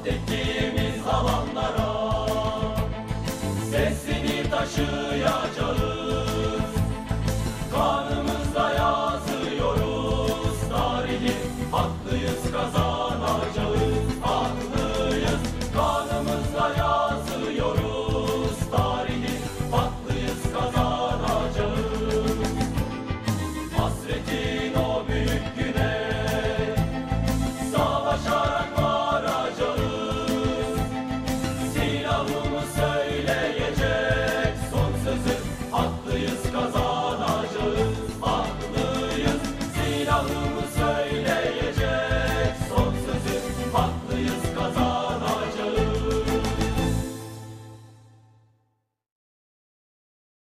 affettiğimiz zamanlara Sesini taşıyacağız